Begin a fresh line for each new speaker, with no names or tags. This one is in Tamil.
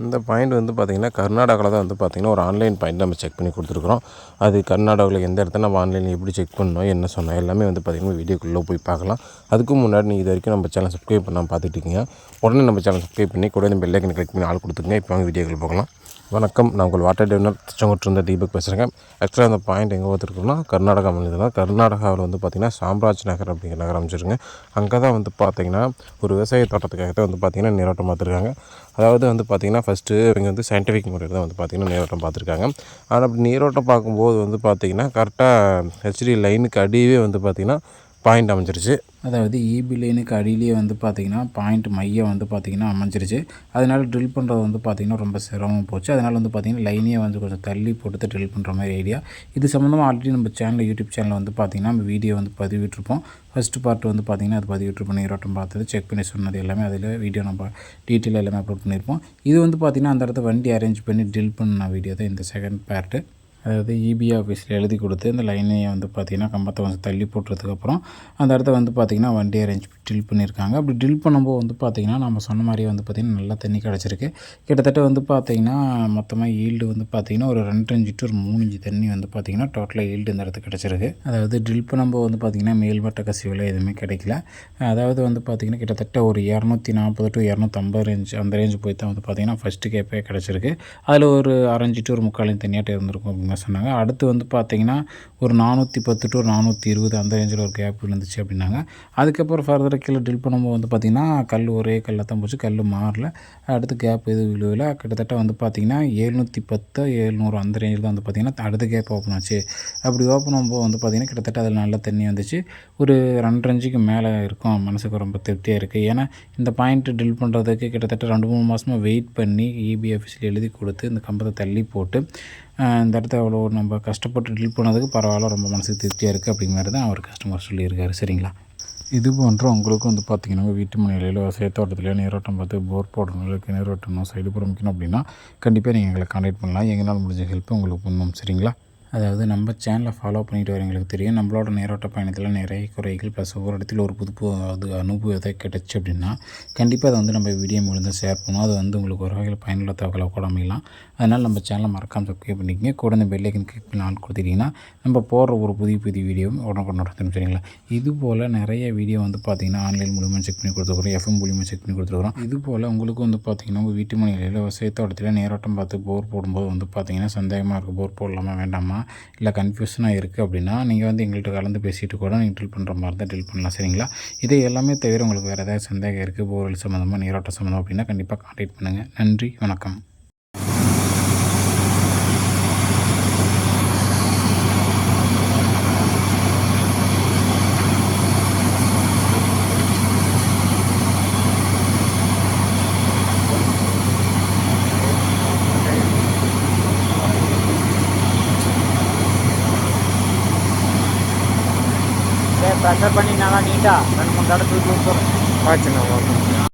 இந்த பாயிண்ட் வந்து பார்த்திங்கன்னா கர்நாடகாவில் தான் வந்து பார்த்திங்கன்னா ஒரு ஆன்லைன் பாயிண்ட் நம்ம செக் பண்ணி கொடுத்துருக்குறோம். அது கர்நாடகாவில் எந்த இடத்துல நம்ம ஆன்லைனில் எப்படி செக் பண்ணணும் என்ன சொன்னோம் எல்லாமே வந்து பார்த்திங்கன்னா வீடியோக்குள்ளே போய் பார்க்கலாம். அதுக்கு முன்னாடி நீங்கள் இது வரைக்கும் நம்ம சேனல் சப்ஸ்கிரைப் பண்ணாமல் பார்த்துட்டு இருக்கீங்க. உடனே நம்ம சேனல் சப்ஸ்கிரைப் பண்ணி கூட இந்த பெல்லைக்கன் கிளிக் பண்ணி ஆள் கொடுத்துருங்க. இப்போ வாங்க வீடியோக்குள்ளே போகலாம். வணக்கம். நான் உங்கள் வாட்டர் டெவலப் திருச்செங்கோட்டிருந்த தீபக் பேசுகிறேங்க ஆக்சுவலாக அந்த பாயிண்ட் எங்கே பார்த்துருக்கோம்னா கர்நாடகா மாநிலம் தான் கர்நாடகாவில் வந்து பார்த்திங்கன்னா சாம்ராஜ் நகர் அப்படிங்கிற நகரம் அமைச்சிருங்க அங்கே தான் வந்து பார்த்திங்கன்னா ஒரு விவசாய தோட்டத்துக்காக தான் வந்து பார்த்திங்கன்னா நீரோட்டம் பார்த்துருக்காங்க. அதாவது வந்து பார்த்திங்கன்னா ஃபஸ்ட்டு இவங்க வந்து சயின்டிஃபிக் முறையில் தான் வந்து பார்த்திங்கன்னா நீரோட்டம் பார்த்துருக்காங்க. ஆனால் அப்படி நீரோட்டம் பார்க்கும்போது வந்து பார்த்திங்கன்னா கரெக்டாக ஹெச்டி லைனுக்கு அடியே வந்து பார்த்திங்கன்னா பாயிண்ட் அமைஞ்சிருச்சு.
அதாவது ஈபி லைனுக்கு அடியிலேயே வந்து பார்த்திங்கன்னா பாயிண்ட் மையம் வந்து பார்த்திங்கன்னா அமைஞ்சிருச்சு. அதனால் ட்ரில் பண்ணுறது வந்து பார்த்திங்கன்னா ரொம்ப சிரமம் போச்சு. அதனால் வந்து பார்த்திங்கன்னா லைனே வந்து கொஞ்சம் தள்ளி போட்டு ட்ரில் பண்ணுற மாதிரி ஐடியா இது சம்மந்தமாக ஆல்ரெடி நம்ம சேனல் யூடியூப் சேனலில் வந்து பார்த்திங்கன்னா நம்ம வீடியோ வந்து பதிவிட்டிருப்போம். ஃபஸ்ட்டு பார்ட் வந்து பார்த்திங்கன்னா அது பதிவிட்டிருப்போம். நீரோட்டம் பார்த்தது செக் பண்ணி சொன்னது எல்லாமே அதில் வீடியோ நம்ம டீட்டெயில் எல்லாமே அப்லோட் பண்ணியிருப்போம் இது வந்து பார்த்திங்கன்னா அந்த இடத்த வண்டி அரேஞ்ச் பண்ணி ட்ரில் பண்ண வீடியோ தான் இந்த செகண்ட் பார்ட்டு அதாவது இபி ஆஃபீஸில் எழுதி கொடுத்து இந்த லைனையை வந்து பார்த்திங்கன்னா கம்பத்தை வந்து தள்ளி போட்டதுக்கப்புறம் அந்த இடத்த வந்து பார்த்திங்கன்னா வண்டி அரேஞ்ச் ட்ரில் பண்ணியிருக்காங்க அப்படி ட்ரில் பண்ணும்போது வந்து பார்த்திங்கன்னா நம்ம சொன்ன மாதிரியே வந்து பார்த்திங்கன்னா நல்லா தண்ணி கிடச்சிருக்கு கிட்டத்தட்ட வந்து பார்த்திங்கன்னா மொத்தமாக ஈல்டு வந்து பார்த்திங்கன்னா ஒரு ரெண்டு இன்ச்சு டு ஒரு மூணு இன்ச்சு தண்ணி வந்து பார்த்திங்கன்னா டோட்டலாக ஈல்டு இந்த இடத்துக்கு கிடச்சிருக்கு அதாவது ட்ரில் பண்ணும்போது வந்து பார்த்திங்கன்னா மேல்மட்ட கசிவில் எதுவுமே கிடைக்கல அதாவது வந்து பார்த்திங்கன்னா கிட்டத்தட்ட ஒரு இரநூத்தி நாற்பது டு இரநூத்தம்பது ரேஞ்ச் அந்த ரேஞ்ச் போய் தான் வந்து பார்த்திங்கன்னா ஃபஸ்ட்டு கேப்பே கிடச்சிருக்கு அதில் ஒரு அரைஞ்சிட்டு டு ஒரு முக்காலையும் தண்ணியாட்டம் இருந்திருக்கும் அப்படின்னு மாதிரி சொன்னாங்க. அடுத்து வந்து பார்த்திங்கன்னா ஒரு நானூற்றி பத்து டு ஒரு நானூற்றி இருபது அந்த ரேஞ்சில் ஒரு கேப் இருந்துச்சு அப்படின்னாங்க. அதுக்கப்புறம் ஃபர்தராக கீழே ட்ரில் பண்ணும்போது வந்து பார்த்திங்கன்னா கல் ஒரே கல்லை தான் போச்சு. கல் மாறல. அடுத்து கேப் எதுவும் விழுவில். கிட்டத்தட்ட வந்து பார்த்திங்கன்னா எழுநூற்றி பத்து எழுநூறு அந்த ரேஞ்சில் தான் வந்து பார்த்திங்கன்னா அடுத்த கேப் ஓப்பன் ஆச்சு. அப்படி ஓப்பன் ஆகும்போது வந்து பார்த்திங்கன்னா கிட்டத்தட்ட அதில் நல்ல தண்ணி வந்துச்சு. ஒரு ரெண்டரைஞ்சிக்கு மேலே இருக்கும். மனசுக்கு ரொம்ப திருப்தியாக இருக்குது ஏன்னா இந்த பாயிண்ட் ட்ரில் பண்ணுறதுக்கு கிட்டத்தட்ட ரெண்டு மூணு மாதமாக வெயிட் பண்ணி இபி ஆஃபீஸில் எழுதி கொடுத்து இந்த கம்பத்தை தள்ளி போட்டு இந்த இடத்த அவ்வளோ நம்ம கஷ்டப்பட்டு டீல் பண்ணதுக்கு பரவாயில்ல ரொம்ப மனசுக்கு திருப்தியாக இருக்குது அப்படிங்கிறது தான் அவர் கஸ்டமர் சொல்லியிருக்காரு. சரிங்களா? இது போன்ற உங்களுக்கும் வந்து பார்த்தீங்கன்னா வீட்டு மனையிலையோ விவசாய நீரோட்டம் பார்த்து போர் போடணும் இல்லை நீரோட்டணும் சைடு புறமிக்கணும் அப்படின்னா கண்டிப்பாக நீங்கள் எங்களை கான்டாக்ட் பண்ணலாம். எங்களால் முடிஞ்ச ஹெல்ப் உங்களுக்கு பண்ணுவோம். சரிங்களா? அதாவது நம்ம சேனலை ஃபாலோ பண்ணிட்டு வரவங்களுக்கு தெரியும் நம்மளோட நேரோட்ட பயணத்தில் நிறைய குறைகள் ப்ளஸ் ஒவ்வொரு இடத்துல ஒரு புது அது அனுபவத்தை கிடச்சி அப்படின்னா கண்டிப்பாக அதை வந்து நம்ம வீடியோ மூலிமா ஷேர் பண்ணுவோம் அது வந்து உங்களுக்கு ஒரு வகையில் பயனுள்ள தகவலை கூட அமையலாம் அதனால் நம்ம சேனலை மறக்காமல் சப்ஸ்கிரைப் பண்ணிக்கங்க கூட இந்த பெல்லைக்கன் கிளிக் பண்ணி ஆன் கொடுத்துட்டிங்கன்னா நம்ம போடுற ஒரு புதிய புதிய வீடியோவும் உடனுக்குடன் நடத்தணும் சரிங்களா இது போல் நிறைய வீடியோ வந்து பார்த்திங்கன்னா ஆன்லைன் மூலியமாக செக் பண்ணி கொடுத்துருக்குறோம் எஃப்எம் மூலியமாக செக் பண்ணி கொடுத்துருக்குறோம் இது போல் உங்களுக்கு வந்து பார்த்திங்கன்னா உங்கள் வீட்டு மனையில் விவசாயத்தோட்டத்தில் நேரோட்டம் பார்த்து போர் போடும்போது வந்து பார்த்திங்கன்னா சந்தேகமாக இருக்குது போர் போடலாமா வேண்டாமா இல்லை கன்ஃபியூஷனாக இருக்குது அப்படின்னா நீங்கள் வந்து எங்கள்கிட்ட கலந்து பேசிட்டு கூட நீங்கள் ட்ரில் பண்ணுற மாதிரி தான் ட்ரில் பண்ணலாம் சரிங்களா? இதை எல்லாமே தவிர உங்களுக்கு வேறு ஏதாவது சந்தேகம் இருக்குது போர்வெல் சம்மந்தமாக நீரோட்டம் சம்மந்தம் அப்படின்னா கண்டிப்பாக கான்டாக்ட் பண்ணுங்கள் நன்றி வணக்கம்.
ப்ரெஷர் பண்ணி நல்லா நீட்டாக ரெண்டு மூணு தடவை தூக்கி விட்டுறேன்.
ஆச்சுண்ணா